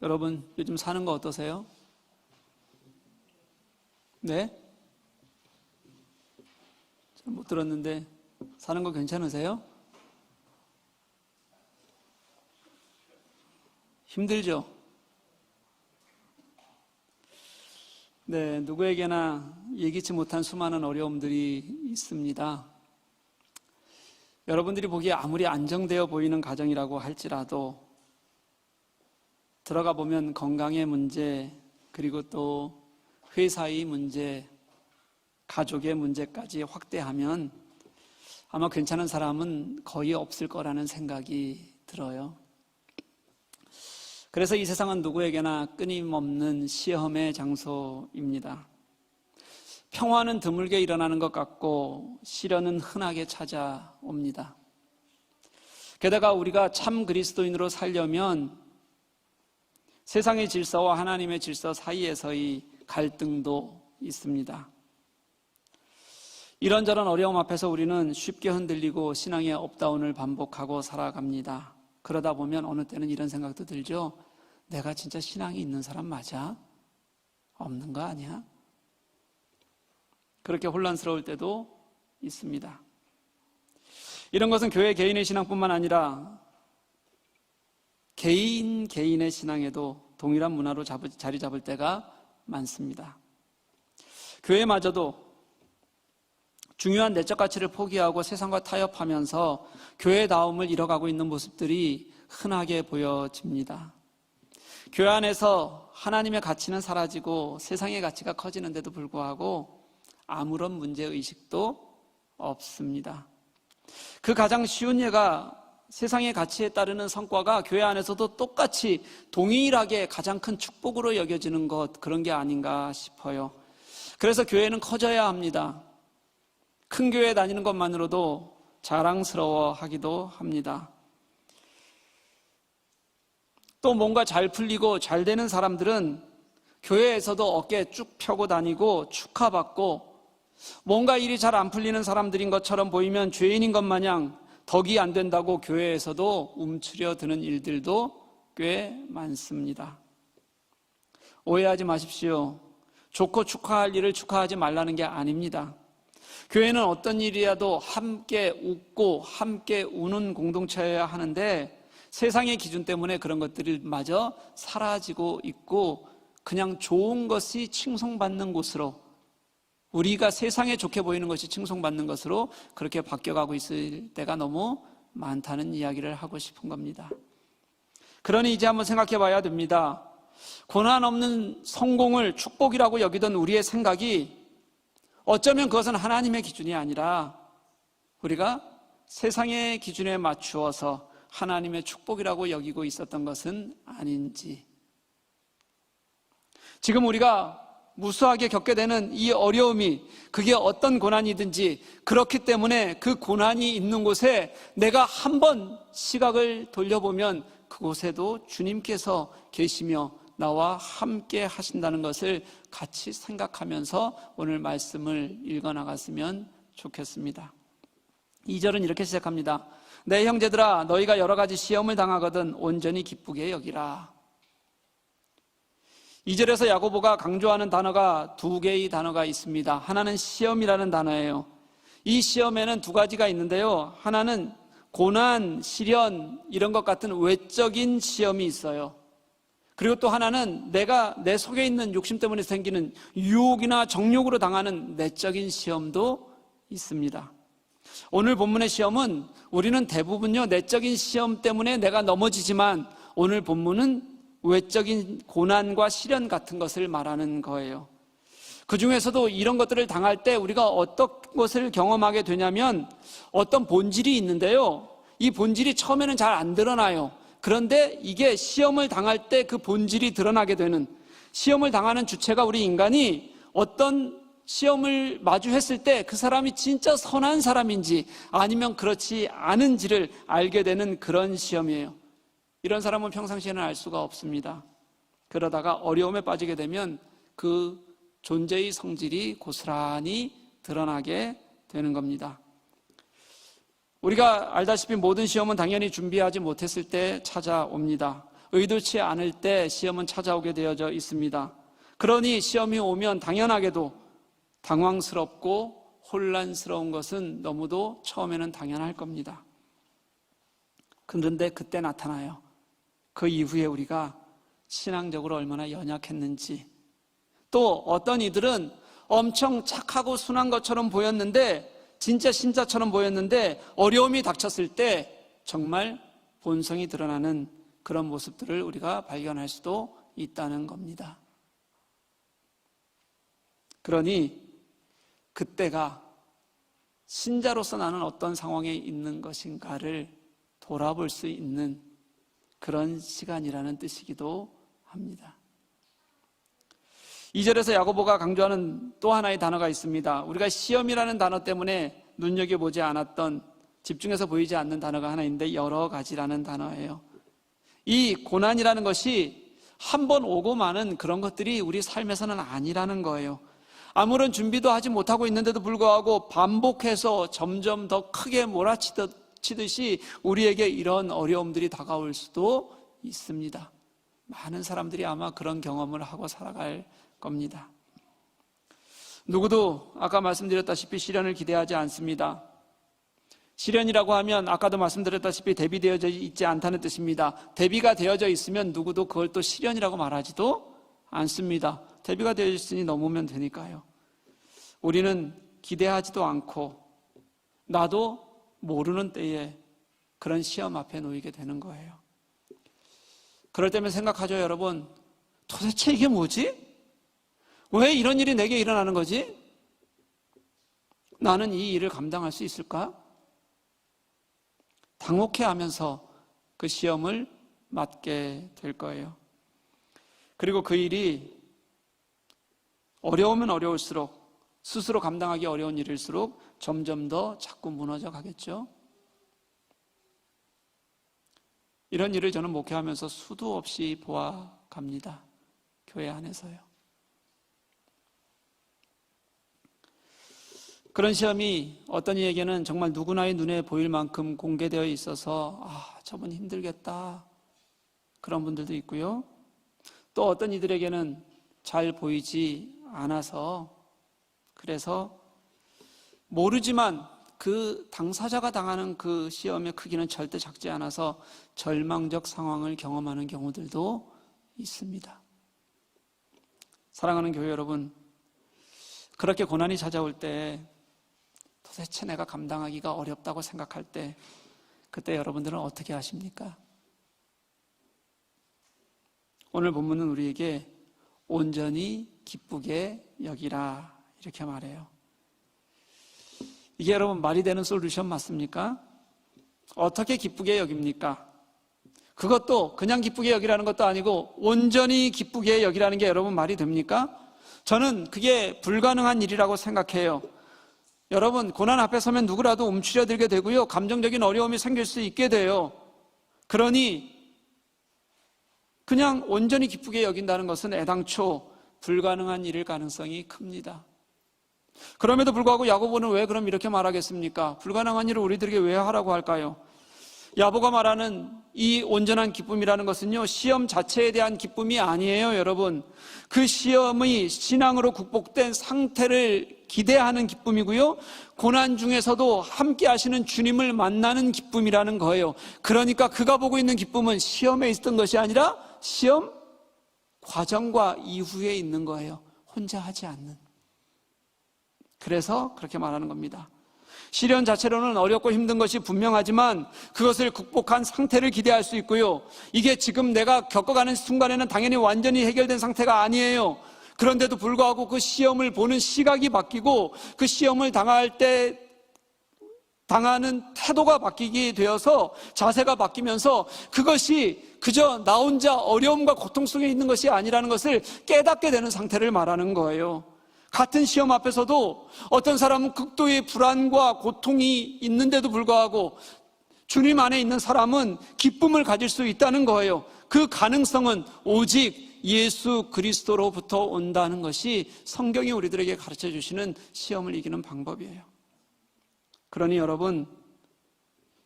여러분 요즘 사는 거 어떠세요? 네? 잘 못 들었는데 사는 거 괜찮으세요? 힘들죠? 네, 누구에게나 예기치 못한 수많은 어려움들이 있습니다. 여러분들이 보기에 아무리 안정되어 보이는 가정이라고 할지라도 들어가 보면 건강의 문제, 그리고 또 회사의 문제, 가족의 문제까지 확대하면 아마 괜찮은 사람은 거의 없을 거라는 생각이 들어요. 그래서 이 세상은 누구에게나 끊임없는 시험의 장소입니다. 평화는 드물게 일어나는 것 같고 시련은 흔하게 찾아옵니다. 게다가 우리가 참 그리스도인으로 살려면 세상의 질서와 하나님의 질서 사이에서의 갈등도 있습니다. 이런저런 어려움 앞에서 우리는 쉽게 흔들리고 신앙의 업다운을 반복하고 살아갑니다. 그러다 보면 어느 때는 이런 생각도 들죠. 내가 진짜 신앙이 있는 사람 맞아? 없는 거 아니야? 그렇게 혼란스러울 때도 있습니다. 이런 것은 교회 개인의 신앙뿐만 아니라 개인 개인의 신앙에도 동일한 문화로 자리 잡을 때가 많습니다. 교회마저도 중요한 내적 가치를 포기하고 세상과 타협하면서 교회다움을 잃어가고 있는 모습들이 흔하게 보여집니다. 교회 안에서 하나님의 가치는 사라지고 세상의 가치가 커지는데도 불구하고 아무런 문제의식도 없습니다. 그 가장 쉬운 예가 세상의 가치에 따르는 성과가 교회 안에서도 똑같이 동일하게 가장 큰 축복으로 여겨지는 것, 그런 게 아닌가 싶어요. 그래서 교회는 커져야 합니다. 큰 교회 다니는 것만으로도 자랑스러워 하기도 합니다. 또 뭔가 잘 풀리고 잘 되는 사람들은 교회에서도 어깨 쭉 펴고 다니고 축하받고 뭔가 일이 잘 안 풀리는 사람들인 것처럼 보이면 죄인인 것 마냥 덕이 안 된다고 교회에서도 움츠려 드는 일들도 꽤 많습니다. 오해하지 마십시오. 좋고 축하할 일을 축하하지 말라는 게 아닙니다. 교회는 어떤 일이라도 함께 웃고 함께 우는 공동체여야 하는데 세상의 기준 때문에 그런 것들이 마저 사라지고 있고 그냥 좋은 것이 칭송받는 곳으로 우리가 세상에 좋게 보이는 것이 칭송받는 것으로 그렇게 바뀌어가고 있을 때가 너무 많다는 이야기를 하고 싶은 겁니다. 그러니 이제 한번 생각해 봐야 됩니다. 고난 없는 성공을 축복이라고 여기던 우리의 생각이 어쩌면 그것은 하나님의 기준이 아니라 우리가 세상의 기준에 맞추어서 하나님의 축복이라고 여기고 있었던 것은 아닌지. 지금 우리가 무수하게 겪게 되는 이 어려움이 그게 어떤 고난이든지 그렇기 때문에 그 고난이 있는 곳에 내가 한 번 시각을 돌려보면 그곳에도 주님께서 계시며 나와 함께 하신다는 것을 같이 생각하면서 오늘 말씀을 읽어 나갔으면 좋겠습니다. 2절은 이렇게 시작합니다. 내 형제들아 너희가 여러 가지 시험을 당하거든 온전히 기쁘게 여기라. 2절에서 야고보가 강조하는 단어가 두 개의 단어가 있습니다. 하나는 시험이라는 단어예요. 이 시험에는 두 가지가 있는데요. 하나는 고난, 시련 이런 것 같은 외적인 시험이 있어요. 그리고 또 하나는 내가 내 속에 있는 욕심 때문에 생기는 유혹이나 정욕으로 당하는 내적인 시험도 있습니다. 오늘 본문의 시험은 우리는 대부분요, 내적인 시험 때문에 내가 넘어지지만 오늘 본문은 외적인 고난과 시련 같은 것을 말하는 거예요. 그 중에서도 이런 것들을 당할 때 우리가 어떤 것을 경험하게 되냐면 어떤 본질이 있는데요. 이 본질이 처음에는 잘 안 드러나요. 그런데 이게 시험을 당할 때 그 본질이 드러나게 되는 시험을 당하는 주체가 우리 인간이 어떤 시험을 마주했을 때 그 사람이 진짜 선한 사람인지 아니면 그렇지 않은지를 알게 되는 그런 시험이에요. 이런 사람은 평상시에는 알 수가 없습니다. 그러다가 어려움에 빠지게 되면 그 존재의 성질이 고스란히 드러나게 되는 겁니다. 우리가 알다시피 모든 시험은 당연히 준비하지 못했을 때 찾아옵니다. 의도치 않을 때 시험은 찾아오게 되어져 있습니다. 그러니 시험이 오면 당연하게도 당황스럽고 혼란스러운 것은 너무도 처음에는 당연할 겁니다. 그런데 그때 나타나요. 그 이후에 우리가 신앙적으로 얼마나 연약했는지 또 어떤 이들은 엄청 착하고 순한 것처럼 보였는데 진짜 신자처럼 보였는데 어려움이 닥쳤을 때 정말 본성이 드러나는 그런 모습들을 우리가 발견할 수도 있다는 겁니다. 그러니 그때가 신자로서 나는 어떤 상황에 있는 것인가를 돌아볼 수 있는 그런 시간이라는 뜻이기도 합니다. 2절에서 야고보가 강조하는 또 하나의 단어가 있습니다. 우리가 시험이라는 단어 때문에 눈여겨보지 않았던 집중해서 보이지 않는 단어가 하나 있는데 여러 가지라는 단어예요. 이 고난이라는 것이 한 번 오고 마는 그런 것들이 우리 삶에서는 아니라는 거예요. 아무런 준비도 하지 못하고 있는데도 불구하고 반복해서 점점 더 크게 몰아치듯 이 우리에게 이런 어려움들이 다가올 수도 있습니다. 많은 사람들이 아마 그런 경험을 하고 살아갈 겁니다. 누구도 아까 말씀드렸다시피 시련을 기대하지 않습니다. 시련이라고 하면 아까도 말씀드렸다시피 대비되어져 있지 않다는 뜻입니다. 대비가 되어져 있으면 누구도 그걸 또 시련이라고 말하지도 않습니다. 대비가 되어 있으니 넘으면 되니까요. 우리는 기대하지도 않고 나도 모르는 때에 그런 시험 앞에 놓이게 되는 거예요. 그럴 때면 생각하죠, 여러분. 도대체 이게 뭐지? 왜 이런 일이 내게 일어나는 거지? 나는 이 일을 감당할 수 있을까? 당혹해 하면서 그 시험을 맞게 될 거예요. 그리고 그 일이 어려우면 어려울수록 스스로 감당하기 어려운 일일수록 점점 더 자꾸 무너져 가겠죠. 이런 일을 저는 목회하면서 수도 없이 보아갑니다. 교회 안에서요. 그런 시험이 어떤 이에게는 정말 누구나의 눈에 보일 만큼 공개되어 있어서 아, 저분 힘들겠다. 그런 분들도 있고요. 또 어떤 이들에게는 잘 보이지 않아서 그래서 모르지만 그 당사자가 당하는 그 시험의 크기는 절대 작지 않아서 절망적 상황을 경험하는 경우들도 있습니다. 사랑하는 교회 여러분, 그렇게 고난이 찾아올 때 도대체 내가 감당하기가 어렵다고 생각할 때 그때 여러분들은 어떻게 하십니까? 오늘 본문은 우리에게 온전히 기쁘게 여기라 이렇게 말해요. 이게 여러분 말이 되는 솔루션 맞습니까? 어떻게 기쁘게 여깁니까? 그것도 그냥 기쁘게 여기라는 것도 아니고 온전히 기쁘게 여기라는 게 여러분 말이 됩니까? 저는 그게 불가능한 일이라고 생각해요. 여러분, 고난 앞에 서면 누구라도 움츠려들게 되고요. 감정적인 어려움이 생길 수 있게 돼요. 그러니 그냥 온전히 기쁘게 여긴다는 것은 애당초 불가능한 일일 가능성이 큽니다. 그럼에도 불구하고 야고보는 왜 그럼 이렇게 말하겠습니까? 불가능한 일을 우리들에게 왜 하라고 할까요? 야보가 말하는 이 온전한 기쁨이라는 것은요, 시험 자체에 대한 기쁨이 아니에요, 여러분. 그 시험의 신앙으로 극복된 상태를 기대하는 기쁨이고요. 고난 중에서도 함께 하시는 주님을 만나는 기쁨이라는 거예요. 그러니까 그가 보고 있는 기쁨은 시험에 있었던 것이 아니라 시험 과정과 이후에 있는 거예요. 혼자 하지 않는. 그래서 그렇게 말하는 겁니다. 시련 자체로는 어렵고 힘든 것이 분명하지만 그것을 극복한 상태를 기대할 수 있고요. 이게 지금 내가 겪어가는 순간에는 당연히 완전히 해결된 상태가 아니에요. 그런데도 불구하고 그 시험을 보는 시각이 바뀌고 그 시험을 당할 때 당하는 태도가 바뀌게 되어서 자세가 바뀌면서 그것이 그저 나 혼자 어려움과 고통 속에 있는 것이 아니라는 것을 깨닫게 되는 상태를 말하는 거예요. 같은 시험 앞에서도 어떤 사람은 극도의 불안과 고통이 있는데도 불구하고 주님 안에 있는 사람은 기쁨을 가질 수 있다는 거예요. 그 가능성은 오직 예수 그리스도로부터 온다는 것이 성경이 우리들에게 가르쳐 주시는 시험을 이기는 방법이에요. 그러니 여러분,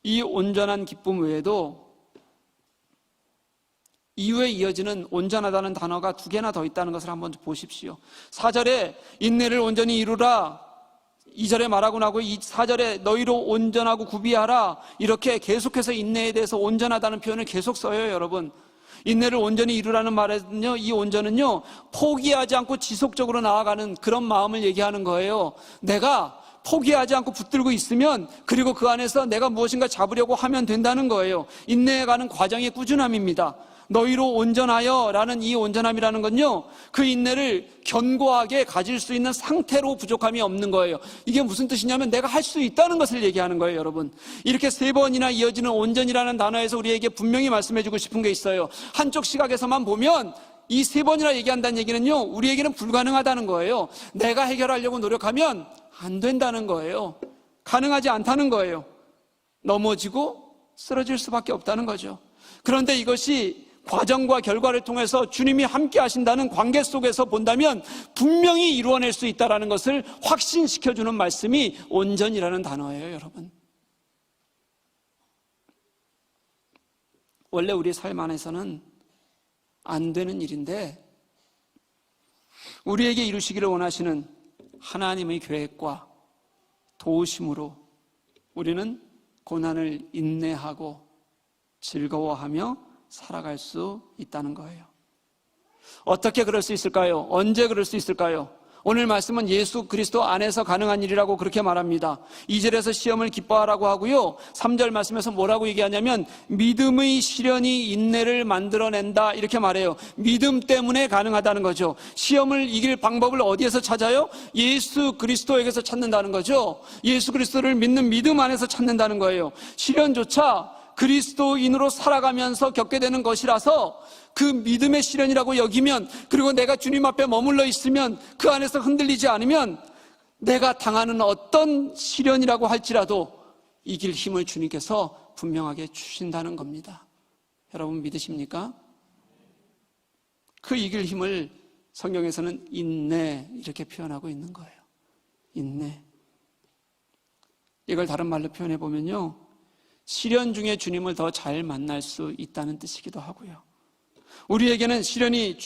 이 온전한 기쁨 외에도 이후에 이어지는 온전하다는 단어가 두 개나 더 있다는 것을 한번 보십시오. 4절에 인내를 온전히 이루라. 2절에 말하고 나고 이 4절에 너희로 온전하고 구비하라. 이렇게 계속해서 인내에 대해서 온전하다는 표현을 계속 써요, 여러분. 인내를 온전히 이루라는 말은요, 이 온전은요, 포기하지 않고 지속적으로 나아가는 그런 마음을 얘기하는 거예요. 내가 포기하지 않고 붙들고 있으면 그리고 그 안에서 내가 무엇인가 잡으려고 하면 된다는 거예요. 인내해 가는 과정의 꾸준함입니다. 너희로 온전하여 라는 이 온전함이라는 건요, 그 인내를 견고하게 가질 수 있는 상태로 부족함이 없는 거예요. 이게 무슨 뜻이냐면 내가 할 수 있다는 것을 얘기하는 거예요, 여러분. 이렇게 세 번이나 이어지는 온전이라는 단어에서 우리에게 분명히 말씀해주고 싶은 게 있어요. 한쪽 시각에서만 보면 이 세 번이나 얘기한다는 얘기는요, 우리에게는 불가능하다는 거예요. 내가 해결하려고 노력하면 안 된다는 거예요. 가능하지 않다는 거예요. 넘어지고 쓰러질 수밖에 없다는 거죠. 그런데 이것이 과정과 결과를 통해서 주님이 함께 하신다는 관계 속에서 본다면 분명히 이루어낼 수 있다는 것을 확신시켜 주는 말씀이 온전이라는 단어예요, 여러분. 원래 우리 삶 안에서는 안 되는 일인데 우리에게 이루시기를 원하시는 하나님의 계획과 도우심으로 우리는 고난을 인내하고 즐거워하며 살아갈 수 있다는 거예요. 어떻게 그럴 수 있을까요? 언제 그럴 수 있을까요? 오늘 말씀은 예수 그리스도 안에서 가능한 일이라고 그렇게 말합니다. 2절에서 시험을 기뻐하라고 하고요. 3절 말씀에서 뭐라고 얘기하냐면 믿음의 시련이 인내를 만들어낸다 이렇게 말해요. 믿음 때문에 가능하다는 거죠. 시험을 이길 방법을 어디에서 찾아요? 예수 그리스도에게서 찾는다는 거죠. 예수 그리스도를 믿는 믿음 안에서 찾는다는 거예요. 시련조차 그리스도인으로 살아가면서 겪게 되는 것이라서 그 믿음의 시련이라고 여기면 그리고 내가 주님 앞에 머물러 있으면 그 안에서 흔들리지 않으면 내가 당하는 어떤 시련이라고 할지라도 이길 힘을 주님께서 분명하게 주신다는 겁니다. 여러분 믿으십니까? 그 이길 힘을 성경에서는 인내 이렇게 표현하고 있는 거예요. 인내. 이걸 다른 말로 표현해 보면요. 시련 중에 주님을 더 잘 만날 수 있다는 뜻이기도 하고요. 우리에게는 시련이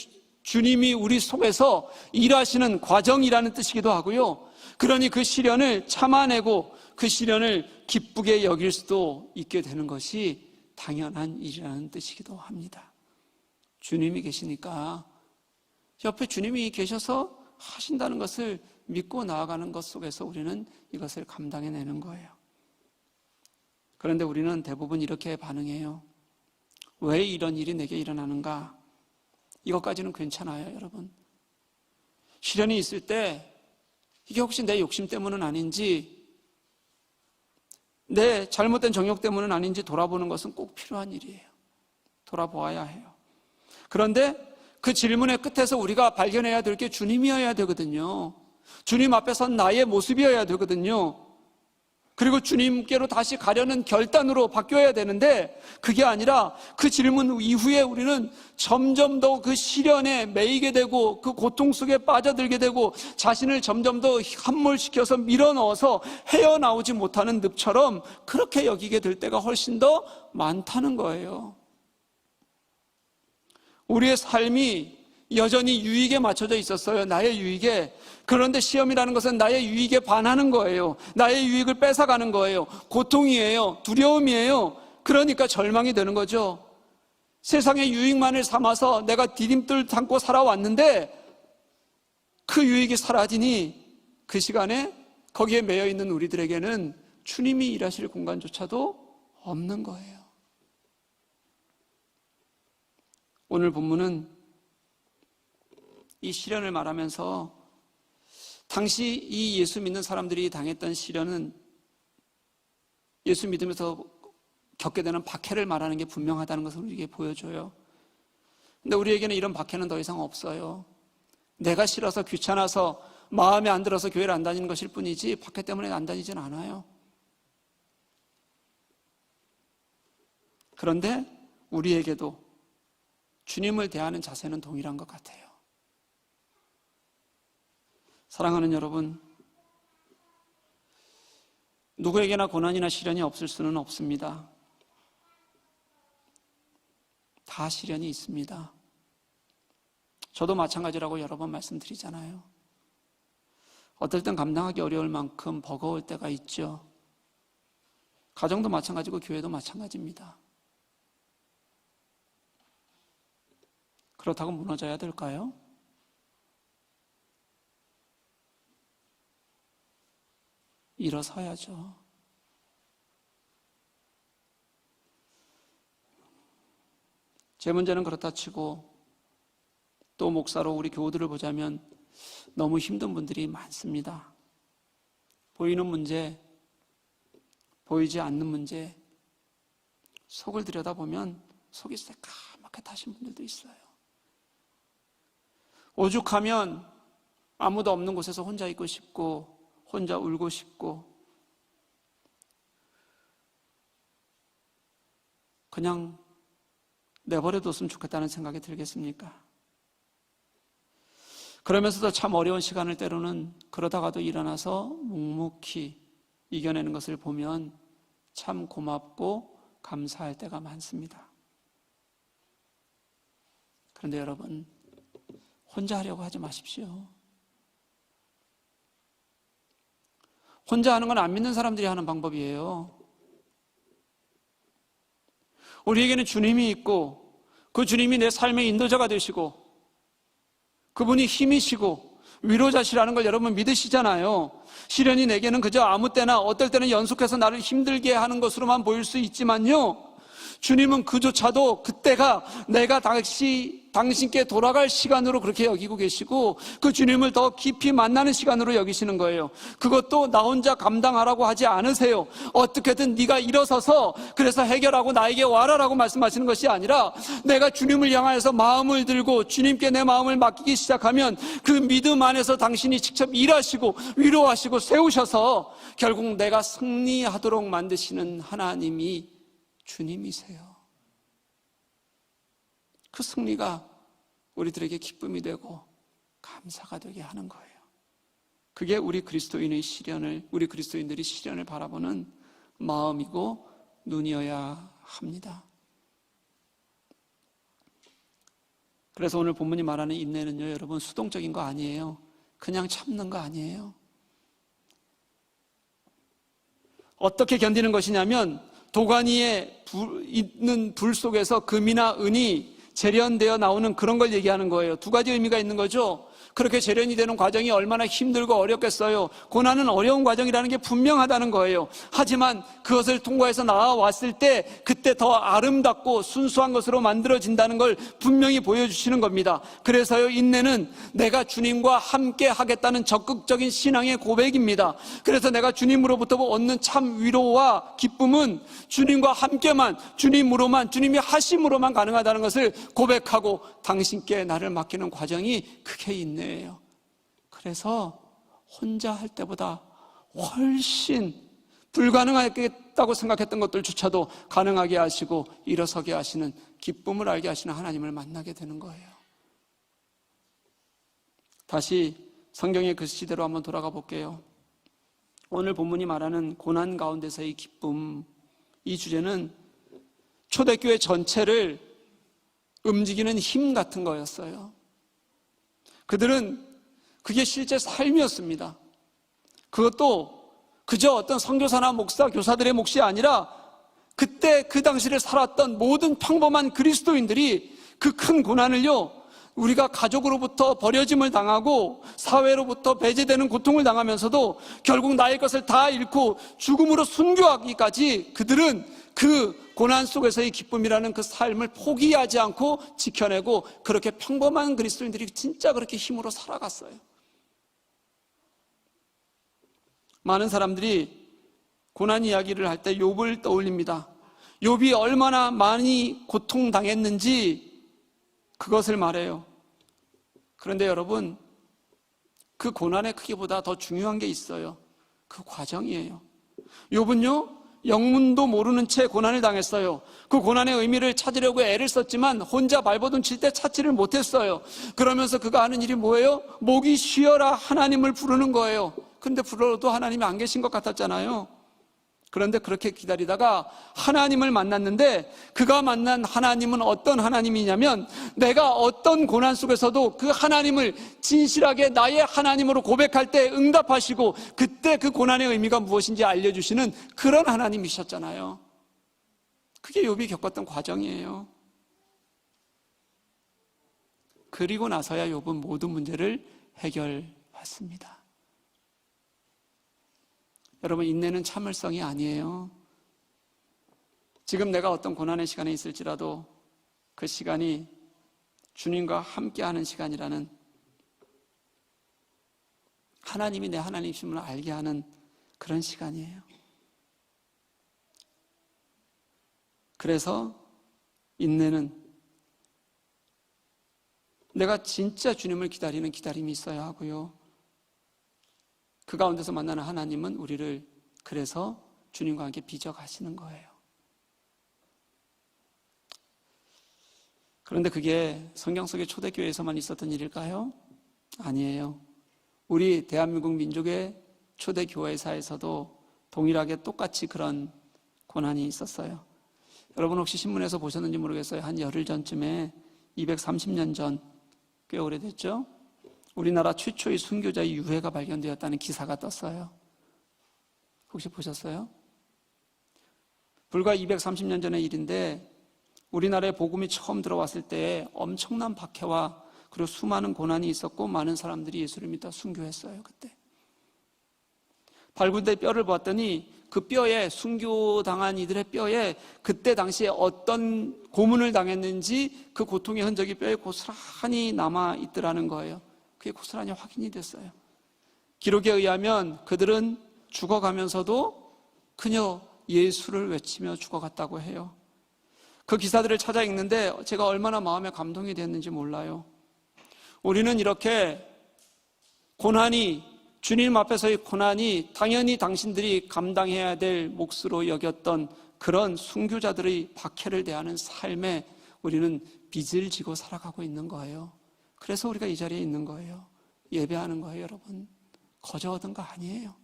주님이 우리 속에서 일하시는 과정이라는 뜻이기도 하고요. 그러니 그 시련을 참아내고 그 시련을 기쁘게 여길 수도 있게 되는 것이 당연한 일이라는 뜻이기도 합니다. 주님이 계시니까 옆에 주님이 계셔서 하신다는 것을 믿고 나아가는 것 속에서 우리는 이것을 감당해내는 거예요. 그런데 우리는 대부분 이렇게 반응해요. 왜 이런 일이 내게 일어나는가? 이것까지는 괜찮아요, 여러분. 시련이 있을 때 이게 혹시 내 욕심 때문은 아닌지 내 잘못된 정욕 때문은 아닌지 돌아보는 것은 꼭 필요한 일이에요. 돌아보아야 해요. 그런데 그 질문의 끝에서 우리가 발견해야 될 게 주님이어야 되거든요. 주님 앞에 선 나의 모습이어야 되거든요. 그리고 주님께로 다시 가려는 결단으로 바뀌어야 되는데 그게 아니라 그 질문 이후에 우리는 점점 더 그 시련에 매이게 되고 그 고통 속에 빠져들게 되고 자신을 점점 더 함몰시켜서 밀어넣어서 헤어나오지 못하는 늪처럼 그렇게 여기게 될 때가 훨씬 더 많다는 거예요. 우리의 삶이 여전히 유익에 맞춰져 있었어요. 나의 유익에. 그런데 시험이라는 것은 나의 유익에 반하는 거예요. 나의 유익을 뺏어가는 거예요. 고통이에요. 두려움이에요. 그러니까 절망이 되는 거죠. 세상의 유익만을 삼아서 내가 디딤돌 담고 살아왔는데 그 유익이 사라지니 그 시간에 거기에 매여 있는 우리들에게는 주님이 일하실 공간조차도 없는 거예요. 오늘 본문은 이 시련을 말하면서 당시 이 예수 믿는 사람들이 당했던 시련은 예수 믿으면서 겪게 되는 박해를 말하는 게 분명하다는 것을 우리에게 보여줘요. 근데 우리에게는 이런 박해는 더 이상 없어요. 내가 싫어서 귀찮아서 마음에 안 들어서 교회를 안 다니는 것일 뿐이지 박해 때문에 안 다니진 않아요. 그런데 우리에게도 주님을 대하는 자세는 동일한 것 같아요. 사랑하는 여러분, 누구에게나 고난이나 시련이 없을 수는 없습니다. 다 시련이 있습니다. 저도 마찬가지라고 여러 번 말씀드리잖아요. 어떨 땐 감당하기 어려울 만큼 버거울 때가 있죠. 가정도 마찬가지고 교회도 마찬가지입니다. 그렇다고 무너져야 될까요? 일어서야죠. 제 문제는 그렇다 치고 또 목사로 우리 교우들을 보자면 너무 힘든 분들이 많습니다. 보이는 문제, 보이지 않는 문제, 속을 들여다보면 속이 새까맣게 타신 분들도 있어요. 오죽하면 아무도 없는 곳에서 혼자 있고 싶고, 혼자 울고 싶고, 그냥 내버려뒀으면 좋겠다는 생각이 들겠습니까? 그러면서도 참 어려운 시간을 때로는 그러다가도 일어나서 묵묵히 이겨내는 것을 보면 참 고맙고 감사할 때가 많습니다. 그런데 여러분, 혼자 하려고 하지 마십시오. 혼자 하는 건 안 믿는 사람들이 하는 방법이에요. 우리에게는 주님이 있고 그 주님이 내 삶의 인도자가 되시고 그분이 힘이시고 위로자시라는 걸 여러분 믿으시잖아요. 시련이 내게는 그저 아무 때나 어떨 때는 연속해서 나를 힘들게 하는 것으로만 보일 수 있지만요. 주님은 그조차도 그때가 내가 다시 당신께 돌아갈 시간으로 그렇게 여기고 계시고 그 주님을 더 깊이 만나는 시간으로 여기시는 거예요. 그것도 나 혼자 감당하라고 하지 않으세요. 어떻게든 네가 일어서서 그래서 해결하고 나에게 와라라고 말씀하시는 것이 아니라 내가 주님을 향하여서 마음을 들고 주님께 내 마음을 맡기기 시작하면 그 믿음 안에서 당신이 직접 일하시고 위로하시고 세우셔서 결국 내가 승리하도록 만드시는 하나님이 주님이세요. 그 승리가 우리들에게 기쁨이 되고 감사가 되게 하는 거예요. 그게 우리 그리스도인의 시련을, 우리 그리스도인들이 시련을 바라보는 마음이고 눈이어야 합니다. 그래서 오늘 본문이 말하는 인내는요, 여러분, 수동적인 거 아니에요. 그냥 참는 거 아니에요. 어떻게 견디는 것이냐면, 도가니에 불, 있는 불 속에서 금이나 은이 재련되어 나오는 그런 걸 얘기하는 거예요. 두 가지 의미가 있는 거죠. 그렇게 재련이 되는 과정이 얼마나 힘들고 어렵겠어요. 고난은 어려운 과정이라는 게 분명하다는 거예요. 하지만 그것을 통과해서 나와왔을 때 그때 더 아름답고 순수한 것으로 만들어진다는 걸 분명히 보여주시는 겁니다. 그래서요, 인내는 내가 주님과 함께 하겠다는 적극적인 신앙의 고백입니다. 그래서 내가 주님으로부터 얻는 참 위로와 기쁨은 주님과 함께만, 주님으로만, 주님이 하심으로만 가능하다는 것을 고백하고 당신께 나를 맡기는 과정이 크게 인 내예요. 그래서 혼자 할 때보다 훨씬 불가능하겠다고 생각했던 것들조차도 가능하게 하시고 일어서게 하시는 기쁨을 알게 하시는 하나님을 만나게 되는 거예요. 다시 성경의 그 시대로 한번 돌아가 볼게요. 오늘 본문이 말하는 고난 가운데서의 기쁨, 이 주제는 초대교회 전체를 움직이는 힘 같은 거였어요. 그들은 그게 실제 삶이었습니다. 그것도 그저 어떤 선교사나 목사, 교사들의 몫이 아니라 그때 그 당시를 살았던 모든 평범한 그리스도인들이 그 큰 고난을요, 우리가 가족으로부터 버려짐을 당하고 사회로부터 배제되는 고통을 당하면서도 결국 나의 것을 다 잃고 죽음으로 순교하기까지 그들은 그 고난 속에서의 기쁨이라는 그 삶을 포기하지 않고 지켜내고 그렇게 평범한 그리스도인들이 진짜 그렇게 힘으로 살아갔어요. 많은 사람들이 고난 이야기를 할 때 욥을 떠올립니다. 욥이 얼마나 많이 고통당했는지 그것을 말해요. 그런데 여러분, 그 고난의 크기보다 더 중요한 게 있어요. 그 과정이에요. 욥은요, 영문도 모르는 채 고난을 당했어요. 그 고난의 의미를 찾으려고 애를 썼지만 혼자 발버둥 칠 때 찾지를 못했어요. 그러면서 그가 하는 일이 뭐예요? 목이 쉬어라 하나님을 부르는 거예요. 근데 불러도 하나님이 안 계신 것 같았잖아요. 그런데 그렇게 기다리다가 하나님을 만났는데 그가 만난 하나님은 어떤 하나님이냐면 내가 어떤 고난 속에서도 그 하나님을 진실하게 나의 하나님으로 고백할 때 응답하시고 그때 그 고난의 의미가 무엇인지 알려주시는 그런 하나님이셨잖아요. 그게 욥이 겪었던 과정이에요. 그리고 나서야 욥은 모든 문제를 해결했습니다. 여러분 인내는 참을성이 아니에요. 지금 내가 어떤 고난의 시간에 있을지라도 그 시간이 주님과 함께하는 시간이라는 하나님이 내 하나님이심을 알게 하는 그런 시간이에요. 그래서 인내는 내가 진짜 주님을 기다리는 기다림이 있어야 하고요. 그 가운데서 만나는 하나님은 우리를 그래서 주님과 함께 빚어 가시는 거예요. 그런데 그게 성경 속의 초대교회에서만 있었던 일일까요? 아니에요. 우리 대한민국 민족의 초대교회사에서도 동일하게 똑같이 그런 고난이 있었어요. 여러분 혹시 신문에서 보셨는지 모르겠어요. 한 열흘 전쯤에 230년 전, 꽤 오래됐죠? 우리나라 최초의 순교자의 유해가 발견되었다는 기사가 떴어요. 혹시 보셨어요? 불과 230년 전의 일인데 우리나라에 복음이 처음 들어왔을 때 엄청난 박해와 그리고 수많은 고난이 있었고 많은 사람들이 예수를 믿다 순교했어요. 그때 발군대 뼈를 보았더니 그 뼈에 순교당한 이들의 뼈에 그때 당시에 어떤 고문을 당했는지 그 고통의 흔적이 뼈에 고스란히 남아 있더라는 거예요. 그게 고스란히 확인이 됐어요. 기록에 의하면 그들은 죽어가면서도 그녀 예수를 외치며 죽어갔다고 해요. 그 기사들을 찾아 읽는데 제가 얼마나 마음에 감동이 됐는지 몰라요. 우리는 이렇게 고난이 주님 앞에서의 고난이 당연히 당신들이 감당해야 될 몫으로 여겼던 그런 순교자들의 박해를 대하는 삶에 우리는 빚을 지고 살아가고 있는 거예요. 그래서 우리가 이 자리에 있는 거예요. 예배하는 거예요, 여러분. 거저 얻은 거 아니에요.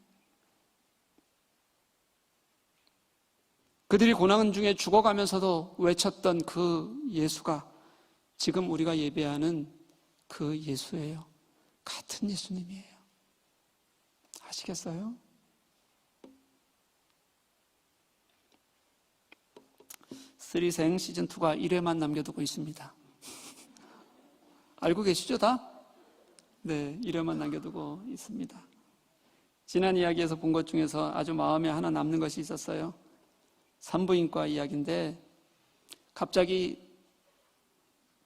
그들이 고난 중에 죽어가면서도 외쳤던 그 예수가 지금 우리가 예배하는 그 예수예요. 같은 예수님이에요. 아시겠어요? 쓰리생 시즌2가 1회만 남겨두고 있습니다. 알고 계시죠, 다? 네, 1회만 남겨두고 있습니다. 지난 이야기에서 본 것 중에서 아주 마음에 하나 남는 것이 있었어요. 산부인과 이야기인데, 갑자기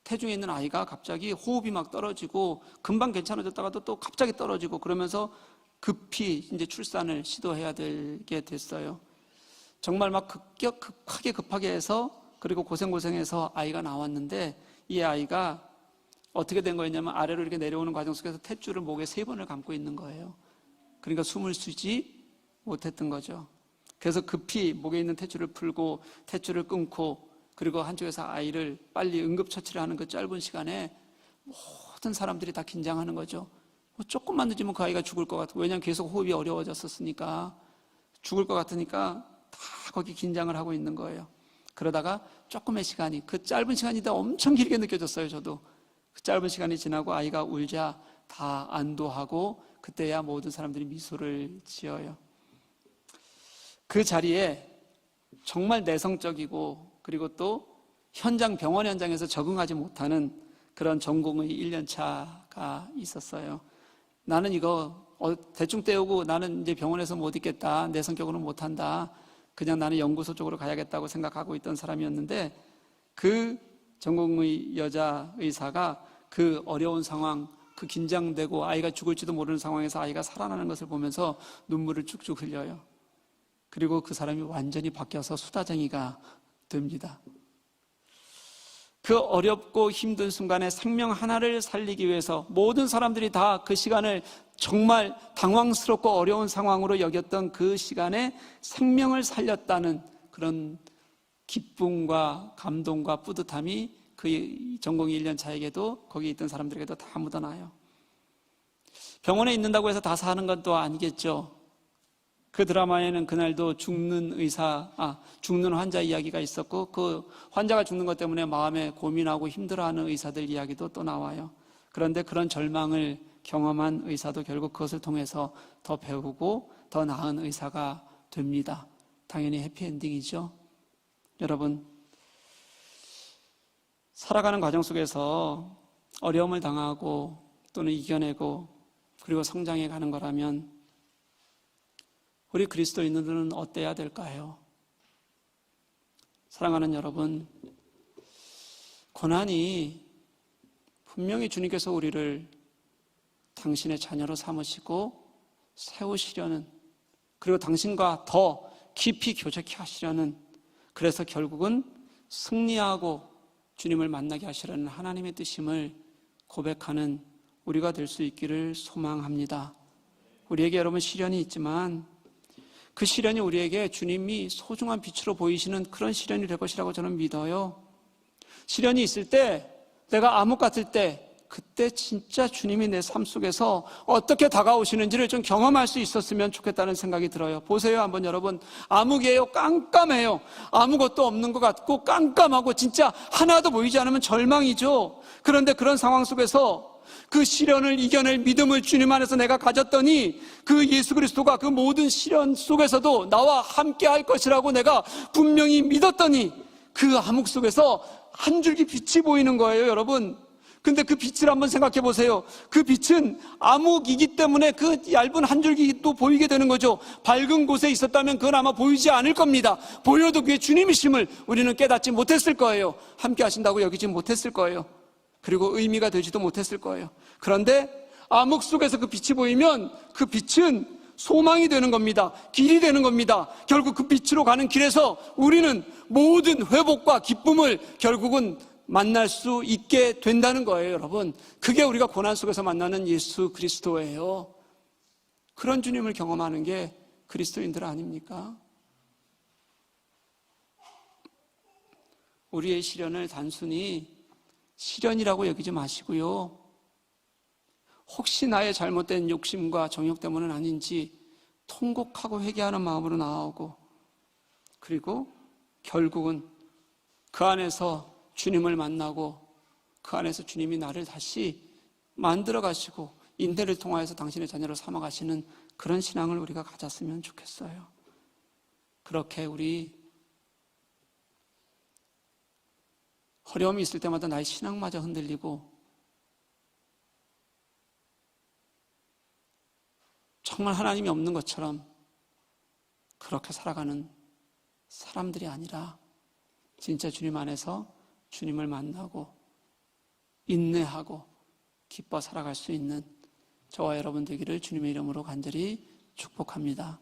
태중에 있는 아이가 갑자기 호흡이 막 떨어지고, 금방 괜찮아졌다가도 또 갑자기 떨어지고, 그러면서 급히 이제 출산을 시도해야 되게 됐어요. 정말 막 급격, 급하게 급하게 해서, 그리고 고생고생해서 아이가 나왔는데, 이 아이가 어떻게 된 거였냐면 아래로 이렇게 내려오는 과정 속에서 탯줄을 목에 세 번을 감고 있는 거예요. 그러니까 숨을 쉬지 못했던 거죠. 그래서 급히 목에 있는 탯줄을 풀고 탯줄을 끊고 그리고 한쪽에서 아이를 빨리 응급처치를 하는 그 짧은 시간에 모든 사람들이 다 긴장하는 거죠. 뭐 조금만 늦으면 그 아이가 죽을 것 같고 왜냐하면 계속 호흡이 어려워졌었으니까 죽을 것 같으니까 다 거기 긴장을 하고 있는 거예요. 그러다가 조금의 시간이 그 짧은 시간이 다 엄청 길게 느껴졌어요. 저도 그 짧은 시간이 지나고 아이가 울자 다 안도하고 그때야 모든 사람들이 미소를 지어요. 그 자리에 정말 내성적이고 그리고 또 현장 병원 현장에서 적응하지 못하는 그런 전공의 1년차가 있었어요. 나는 이거 어, 대충 때우고 나는 이제 병원에서 못 있겠다. 내 성격으로 못 한다. 그냥 나는 연구소 쪽으로 가야겠다고 생각하고 있던 사람이었는데 그 전공의 여자 의사가 그 어려운 상황, 그 긴장되고 아이가 죽을지도 모르는 상황에서 아이가 살아나는 것을 보면서 눈물을 쭉쭉 흘려요. 그리고 그 사람이 완전히 바뀌어서 수다쟁이가 됩니다. 그 어렵고 힘든 순간에 생명 하나를 살리기 위해서 모든 사람들이 다 그 시간을 정말 당황스럽고 어려운 상황으로 여겼던 그 시간에 생명을 살렸다는 그런 기쁨과 감동과 뿌듯함이 그 전공이 1년 차에게도 거기 있던 사람들에게도 다 묻어나요. 병원에 있는다고 해서 다 사는 건또 아니겠죠. 그 드라마에는 그날도 죽는 의사, 아, 죽는 환자 이야기가 있었고 그 환자가 죽는 것 때문에 마음에 고민하고 힘들어하는 의사들 이야기도 또 나와요. 그런데 그런 절망을 경험한 의사도 결국 그것을 통해서 더 배우고 더 나은 의사가 됩니다. 당연히 해피엔딩이죠. 여러분, 살아가는 과정 속에서 어려움을 당하고 또는 이겨내고 그리고 성장해 가는 거라면 우리 그리스도인들은 어때야 될까요? 사랑하는 여러분, 고난이 분명히 주님께서 우리를 당신의 자녀로 삼으시고 세우시려는 그리고 당신과 더 깊이 교제케 하시려는 그래서 결국은 승리하고 주님을 만나게 하시려는 하나님의 뜻임을 고백하는 우리가 될 수 있기를 소망합니다. 우리에게 여러분 시련이 있지만 그 시련이 우리에게 주님이 소중한 빛으로 보이시는 그런 시련이 될 것이라고 저는 믿어요. 시련이 있을 때 내가 암흑 같을 때 그때 진짜 주님이 내 삶 속에서 어떻게 다가오시는지를 좀 경험할 수 있었으면 좋겠다는 생각이 들어요. 보세요, 한번 여러분. 암흑이에요. 깜깜해요. 아무것도 없는 것 같고 깜깜하고 진짜 하나도 보이지 않으면 절망이죠. 그런데 그런 상황 속에서 그 시련을 이겨낼 믿음을 주님 안에서 내가 가졌더니 그 예수 그리스도가 그 모든 시련 속에서도 나와 함께 할 것이라고 내가 분명히 믿었더니 그 암흑 속에서 한 줄기 빛이 보이는 거예요, 여러분. 근데 그 빛을 한번 생각해 보세요. 그 빛은 암흑이기 때문에 그 얇은 한 줄기 또 보이게 되는 거죠. 밝은 곳에 있었다면 그건 아마 보이지 않을 겁니다. 보여도 그게 주님이심을 우리는 깨닫지 못했을 거예요. 함께 하신다고 여기지 못했을 거예요. 그리고 의미가 되지도 못했을 거예요. 그런데 암흑 속에서 그 빛이 보이면 그 빛은 소망이 되는 겁니다. 길이 되는 겁니다. 결국 그 빛으로 가는 길에서 우리는 모든 회복과 기쁨을 결국은 만날 수 있게 된다는 거예요, 여러분. 그게 우리가 고난 속에서 만나는 예수 그리스도예요. 그런 주님을 경험하는 게 그리스도인들 아닙니까? 우리의 시련을 단순히 시련이라고 여기지 마시고요. 혹시 나의 잘못된 욕심과 정욕 때문은 아닌지 통곡하고 회개하는 마음으로 나아오고 그리고 결국은 그 안에서 주님을 만나고 그 안에서 주님이 나를 다시 만들어 가시고 인내를 통하여서 당신의 자녀로 삼아 가시는 그런 신앙을 우리가 가졌으면 좋겠어요. 그렇게 우리 어려움이 있을 때마다 나의 신앙마저 흔들리고 정말 하나님이 없는 것처럼 그렇게 살아가는 사람들이 아니라 진짜 주님 안에서 주님을 만나고 인내하고 기뻐 살아갈 수 있는 저와 여러분 되기를 주님의 이름으로 간절히 축복합니다.